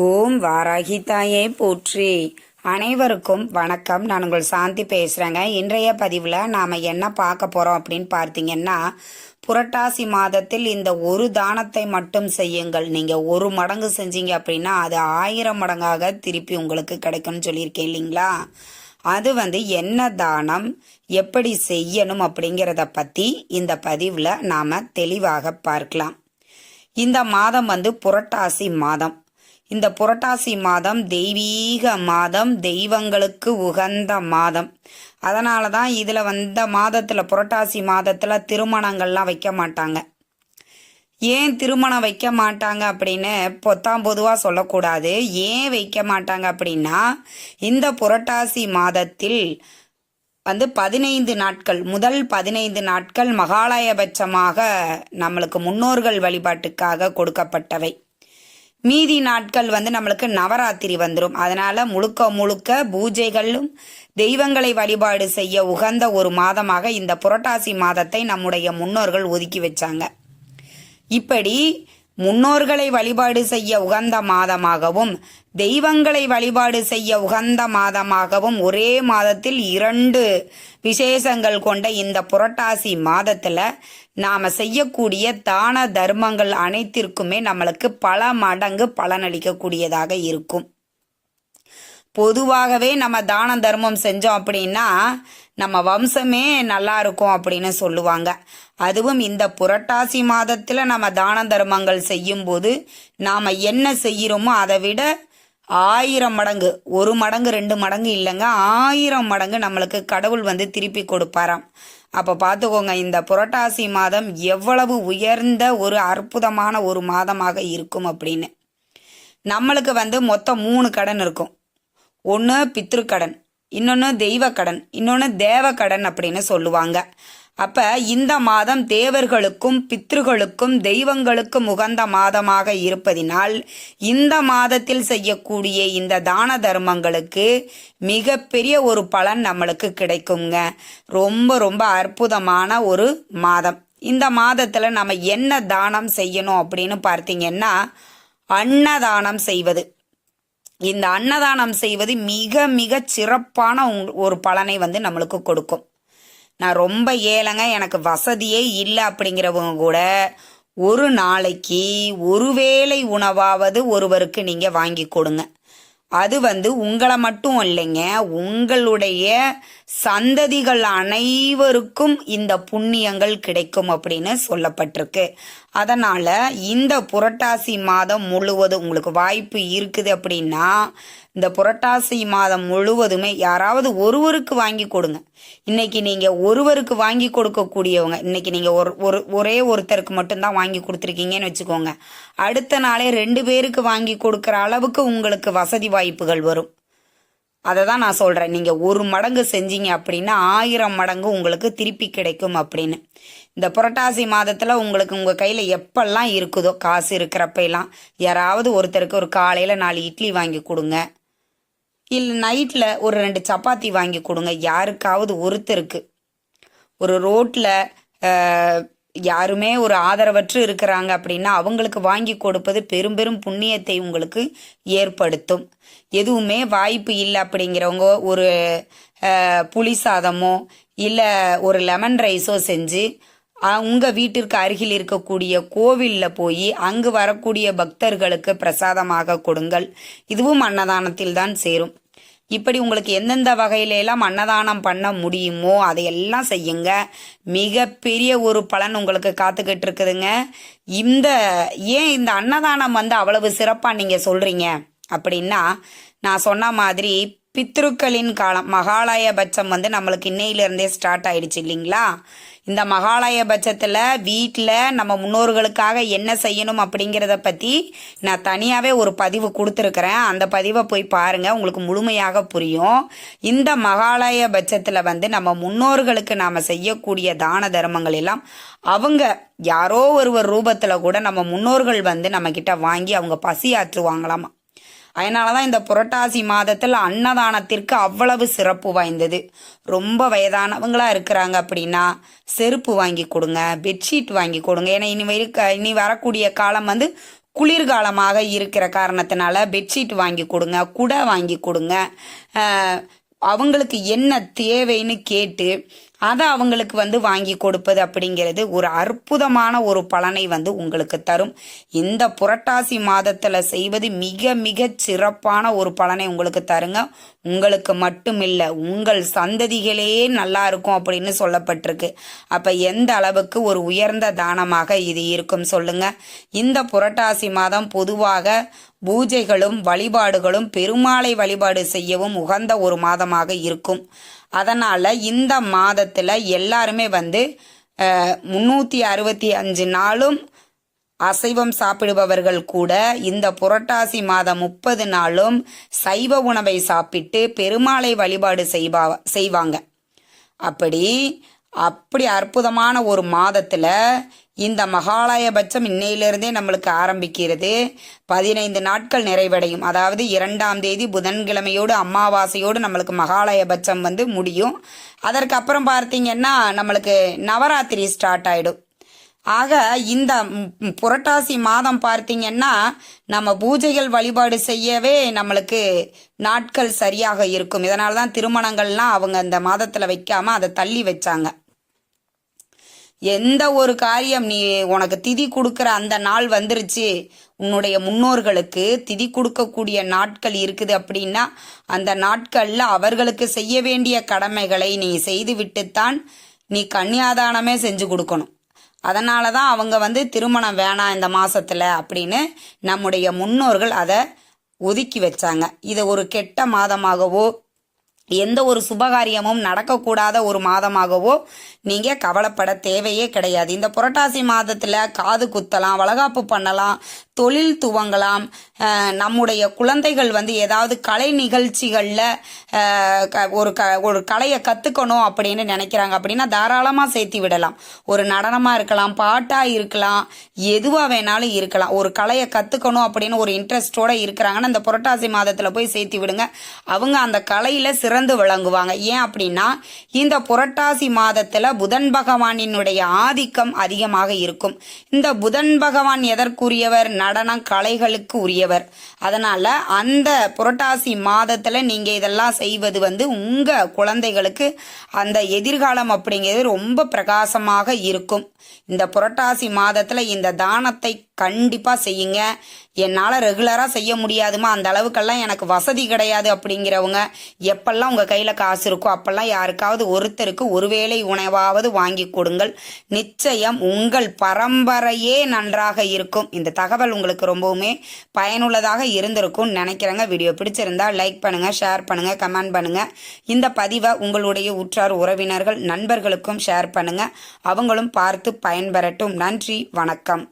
ஓம் வாராகி தாயே போற்றி. அனைவருக்கும் வணக்கம். நான் உங்கள் சாந்தி பேசுகிறேங்க இன்றைய பதிவில் நாம் என்ன பார்க்க போகிறோம் அப்படின்னு பார்த்தீங்கன்னா புரட்டாசி மாதத்தில் இந்த ஒரு தானத்தை மட்டும் செய்யுங்கள். நீங்கள் ஒரு மடங்கு செஞ்சீங்க அப்படின்னா அது ஆயிரம் மடங்காக திருப்பி உங்களுக்கு கிடைக்கும்னு சொல்லியிருக்கேன் இல்லைங்களா? அது வந்து என்ன தானம் எப்படி செய்யணும் அப்படிங்கிறத பற்றி இந்த பதிவில் நாம் தெளிவாக பார்க்கலாம். இந்த மாதம் வந்து புரட்டாசி மாதம். இந்த புரட்டாசி மாதம் தெய்வீக மாதம் தெய்வங்களுக்கு உகந்த மாதம். அதனால தான் இதில் வந்த மாதத்தில் புரட்டாசி மாதத்தில் திருமணங்கள்லாம் வைக்க மாட்டாங்க. ஏன் திருமணம் வைக்க மாட்டாங்க அப்படின்னு பொத்தாம் பொதுவாக சொல்லக்கூடாது. ஏன் வைக்க மாட்டாங்க அப்படின்னா இந்த புரட்டாசி மாதத்தில் வந்து பதினைந்து நாட்கள் முதல் பதினைந்து நாட்கள் மகாலயபட்சமாக நம்மளுக்கு முன்னோர்கள் வழிபாட்டுக்காக கொடுக்கப்பட்டவை. மீதி நாட்கள் வந்து நம்மளுக்கு நவராத்திரி வந்துடும் அதனால முழுக்க முழுக்க பூஜைகளும் தெய்வங்களை வழிபாடு செய்ய உகந்த ஒரு மாதமாக இந்த புரட்டாசி மாதத்தை நம்முடைய முன்னோர்கள் ஒதுக்கி வச்சாங்க. இப்படி முன்னோர்களை வழிபாடு செய்ய உகந்த மாதமாகவும் தெய்வங்களை வழிபாடு செய்ய உகந்த மாதமாகவும் ஒரே மாதத்தில் இரண்டு விசேஷங்கள் கொண்ட இந்த புரட்டாசி மாதத்தில் நாம் செய்யக்கூடிய தான தர்மங்கள் அனைத்திற்குமே நம்மளுக்கு பல மடங்கு பலனளிக்கக்கூடியதாக இருக்கும். பொதுவாகவே நம்ம தான தர்மம் செஞ்சோம் அப்படின்னா நம்ம வம்சமே நல்லா இருக்கும் அப்படின்னு சொல்லுவாங்க. அதுவும் இந்த புரட்டாசி மாதத்தில் நம்ம தான தர்மங்கள் செய்யும்போது நாம் என்ன செய்கிறோமோ அதை விட ஆயிரம் மடங்கு ஒரு மடங்கு ரெண்டு மடங்கு இல்லைங்க ஆயிரம் மடங்கு நம்மளுக்கு கடவுள் வந்து திருப்பி கொடுப்பாராம். அப்போ பார்த்துக்கோங்க இந்த புரட்டாசி மாதம் எவ்வளவு உயர்ந்த ஒரு அற்புதமான ஒரு மாதமாக இருக்கும் அப்படின்னு. நம்மளுக்கு வந்து மொத்தம் மூணு கடன் இருக்கும். ஒன்று பித்ருக்கடன் இன்னொன்று தெய்வ கடன் இன்னொன்று தேவ கடன் அப்படின்னு சொல்லுவாங்க. அப்ப இந்த மாதம் தேவர்களுக்கும் பித்ருகளுக்கும் தெய்வங்களுக்கும் உகந்த மாதமாக இருப்பதினால் இந்த மாதத்தில் செய்யக்கூடிய இந்த தான தர்மங்களுக்கு மிகப்பெரிய ஒரு பலன் நம்மளுக்கு கிடைக்குங்க. ரொம்ப ரொம்ப அற்புதமான ஒரு மாதம். இந்த மாதத்தில் நம்ம என்ன தானம் செய்யணும் அப்படின்னு பார்த்தீங்கன்னா அன்னதானம் செய்வது. இந்த அன்னதானம் செய்வது மிக மிக சிறப்பான ஒரு பலனை வந்து நம்மளுக்கு கொடுக்கும். நான் ரொம்ப ஏழைங்க எனக்கு வசதியே இல்லை அப்படிங்கிறவங்க கூட ஒரு நாளைக்கு ஒரு வேளை உணவாவது ஒருவருக்கு நீங்கள் வாங்கி கொடுங்க. அது வந்து உங்களை மட்டும் இல்லைங்க உங்களுடைய சந்ததிகள் அனைவருக்கும் இந்த புண்ணியங்கள் கிடைக்கும் அப்படின்னு சொல்லப்பட்டிருக்கு. அதனால் இந்த புரட்டாசி மாதம் முழுவதும் உங்களுக்கு வாய்ப்பு இருக்குது அப்படின்னா இந்த புரட்டாசி மாதம் முழுவதுமே யாராவது ஒருவருக்கு வாங்கி கொடுங்க. இன்னைக்கு நீங்க ஒருவருக்கு வாங்கி கொடுக்கக்கூடியவங்க இன்னைக்கு நீங்க ஒரு ஒரு ஒரே ஒருத்தருக்கு மட்டும்தான் வாங்கி கொடுத்துருக்கீங்கன்னு வச்சுக்கோங்க. அடுத்த நாளே ரெண்டு பேருக்கு வாங்கி கொடுக்குற அளவுக்கு உங்களுக்கு வசதி வாய்ப்புகள் வரும். அதை தான் நான் சொல்கிறேன் நீங்கள் ஒரு மடங்கு செஞ்சீங்க அப்படின்னா ஆயிரம் மடங்கு உங்களுக்கு திருப்பி கிடைக்கும் அப்படின்னு. இந்த புரட்டாசி மாதத்தில் உங்களுக்கு உங்கள் கையில் எப்பெல்லாம் இருக்குதோ காசு இருக்கிறப்பெல்லாம் யாராவது ஒருத்தருக்கு ஒரு காலையில் நாலு இட்லி வாங்கி கொடுங்க. இல்லை நைட்டில் ஒரு ரெண்டு சப்பாத்தி வாங்கி கொடுங்க. யாருக்காவது ஒருத்தருக்கு ஒரு ரோட்டில் யாருமே ஒரு ஆதரவற்று இருக்கிறாங்க அப்படின்னா அவங்களுக்கு வாங்கி கொடுப்பது பெரும் பெரும் புண்ணியத்தை உங்களுக்கு ஏற்படுத்தும். எதுவுமே வாய்ப்பு இல்லை அப்படிங்கிறவங்க ஒரு புளி சாதமோ இல்லை ஒரு லெமன் ரைஸோ செஞ்சு உங்கள் வீட்டிற்கு அருகில் இருக்கக்கூடிய கோவிலில் போய் அங்கு வரக்கூடிய பக்தர்களுக்கு பிரசாதமாக கொடுங்கள். இதுவும் அன்னதானத்தில் தான் சேரும். இப்படி உங்களுக்கு எந்தெந்த வகையிலெல்லாம் அன்னதானம் பண்ண முடியுமோ அதையெல்லாம் செய்யுங்க. மிகப்பெரிய ஒரு பலன் உங்களுக்கு காத்துக்கிட்டு இருக்குதுங்க இந்த ஏன் இந்த அன்னதானம் வந்து அவ்வளவு சிறப்பாக நீங்கள் சொல்கிறீங்க அப்படின்னா நான் சொன்ன மாதிரி பித்ருக்களின் காலம். மகாலய பட்சம் வந்து நம்மளுக்கு இன்னையிலேருந்தே ஸ்டார்ட் ஆயிடுச்சு இல்லைங்களா? இந்த மகாலய பட்சத்தில் வீட்டில் நம்ம முன்னோர்களுக்காக என்ன செய்யணும் அப்படிங்கிறத பற்றி நான் தனியாகவே ஒரு பதிவு கொடுத்துருக்குறேன். அந்த பதிவை போய் பாருங்கள் உங்களுக்கு முழுமையாக புரியும். இந்த மகாலய பட்சத்தில் வந்து நம்ம முன்னோர்களுக்கு நாம் செய்யக்கூடிய தான தர்மங்கள் எல்லாம் அவங்க யாரோ ஒருவர் ரூபத்தில் கூட நம்ம முன்னோர்கள் வந்து நம்மக்கிட்ட வாங்கி அவங்க பசி ஆற்றுவாங்களாமா அதனால தான் இந்த புரட்டாசி மாதத்தில் அன்னதானத்திற்கு அவ்வளவு சிறப்பு வாய்ந்தது. ரொம்ப வயதானவங்களாக இருக்கிறாங்க அப்படின்னா செருப்பு வாங்கி கொடுங்க பெட்ஷீட் வாங்கி கொடுங்க. ஏன்னா இனி இருக்க இனி வரக்கூடிய காலம் வந்து குளிர்காலமாக இருக்கிற காரணத்தினால பெட்ஷீட் வாங்கி கொடுங்க குடை வாங்கி கொடுங்க. அவங்களுக்கு என்ன தேவைன்னு கேட்டு அதை அவங்களுக்கு வந்து வாங்கி கொடுப்பது அப்படிங்கிறது ஒரு அற்புதமான ஒரு பலனை வந்து உங்களுக்கு தரும். இந்த புரட்டாசி மாதத்தில் செய்வது மிக மிக சிறப்பான ஒரு பலனை உங்களுக்கு தருங்க. உங்களுக்கு மட்டும் இல்லை உங்கள் சந்ததிகளே நல்லா இருக்கும் அப்படின்னு சொல்லப்பட்டிருக்கு. அப்போ எந்த அளவுக்கு ஒரு உயர்ந்த தானமாக இது இருக்கும் சொல்லுங்க. இந்த புரட்டாசி மாதம் பொதுவாக பூஜைகளும் வழிபாடுகளும் பெருமாளை வழிபாடு செய்யவும் உகந்த ஒரு மாதமாக இருக்கும். அதனால் இந்த மாதத்தில் எல்லாருமே வந்து முந்நூற்றி அறுபத்தி அஞ்சு நாளும் அசைவம் சாப்பிடுபவர்கள் கூட இந்த புரட்டாசி மாதம் முப்பது நாளும் சைவ உணவை சாப்பிட்டு பெருமாளை வழிபாடு செய்வா செய்வாங்க. அப்படி அப்படி அற்புதமான ஒரு மாதத்தில் இந்த மகாலயபட்சம் இன்னையிலிருந்தே நம்மளுக்கு ஆரம்பிக்கிறது. பதினைந்து நாட்கள் நிறைவடையும். அதாவது இரண்டாம் தேதி புதன்கிழமையோடு அமாவாசையோடு நம்மளுக்கு மகாலயபட்சம் வந்து முடியும். அதற்கப்புறம் பார்த்தீங்கன்னா நம்மளுக்கு நவராத்திரி ஸ்டார்ட் ஆகிடும் ஆக இந்த புரட்டாசி மாதம் பார்த்தீங்கன்னா நம்ம பூஜைகள் வழிபாடு செய்யவே நம்மளுக்கு நாட்கள் சரியாக இருக்கும். இதனால தான் திருமணங்கள்லாம் அவங்க இந்த மாதத்தில் வைக்காமல் அதை தள்ளி வச்சாங்க. எந்த ஒரு காரியம் நீ உனக்கு திதி கொடுக்குற அந்த நாள் வந்துருச்சு. உன்னுடைய முன்னோர்களுக்கு திதி கொடுக்கக்கூடிய நாட்கள் இருக்குது அப்படின்னா அந்த நாட்களில் அவர்களுக்கு செய்ய வேண்டிய கடமைகளை நீ செய்து விட்டுத்தான் நீ கன்னியாதானமே செஞ்சு கொடுக்கணும். அதனால தான் அவங்க வந்து திருமணம் வேணாம் இந்த மாசத்துல அப்படின்னு நம்முடைய முன்னோர்கள் அதை ஒதுக்கி வச்சாங்க. இதை ஒரு கெட்ட மாதமாகவோ எந்த ஒரு சுபகாரியமும் நடக்கக்கூடாத ஒரு மாதமாகவோ நீங்கள் கவலைப்பட தேவையே கிடையாது. இந்த புரட்டாசி மாதத்தில் காது குத்தலாம் வளகாப்பு பண்ணலாம் தொழில் துவங்கலாம். நம்முடைய குழந்தைகள் வந்து ஏதாவது கலை நிகழ்ச்சிகளில் ஒரு க ஒரு கலையை கற்றுக்கணும் அப்படின்னு நினைக்கிறாங்க. அப்படின்னா தாராளமாக சேர்த்து விடலாம். ஒரு நடனமாக இருக்கலாம் பாட்டாக இருக்கலாம் எதுவாக வேணாலும் இருக்கலாம். ஒரு கலையை கற்றுக்கணும் அப்படின்னு ஒரு இன்ட்ரெஸ்டோடு இருக்கிறாங்கன்னா இந்த புரட்டாசி மாதத்தில் போய் சேர்த்து விடுங்க. அவங்க அந்த கலையில் சிறந்து விளங்குவாங்க. ஏன் அப்படின்னா இந்த புரட்டாசி மாதத்தில் புதன் பகவானினுடைய ஆதிக்கம் அதிகமாக இருக்கும். இந்த புதன் பகவான் எதற்குரியவர்? நடனம் கலைகளுக்கு உரியவர். அதனால அந்த புரட்டாசி மாதத்தில் நீங்கள் இதெல்லாம் செய்வது வந்து உங்கள் குழந்தைகளுக்கு அந்த எதிர்காலம் அப்படிங்கிறது ரொம்ப பிரகாசமாக இருக்கும். இந்த புரட்டாசி மாதத்தில் இந்த தானத்தை கண்டிப்பாக செய்யுங்க. என்னால் ரெகுலராக செய்ய முடியாதுமா? அந்த அளவுக்கெல்லாம் எனக்கு வசதி கிடையாது அப்படிங்கிறவங்க எப்பெல்லாம் உங்கள் கையில் காசு இருக்கோ அப்பெல்லாம் யாருக்காவது ஒருத்தருக்கு ஒருவேளை உணவாவது வாங்கி கொடுங்கள். நிச்சயம் உங்கள் பரம்பரையே நன்றாக இருக்கும். இந்த தகவல் உங்களுக்கு ரொம்பவுமே பயனுள்ளதாக இருந்திருக்கும்னு நினைக்கிறேங்க. வீடியோ பிடிச்சிருந்தா லைக் பண்ணுங்கள் ஷேர் பண்ணுங்கள் கமெண்ட் பண்ணுங்கள் இந்த பதிவை உங்களுடைய உற்றார் உறவினர்கள் நண்பர்களுக்கும் ஷேர் பண்ணுங்கள் அவங்களும் பார்த்து பயன்பெறட்டும். நன்றி வணக்கம்.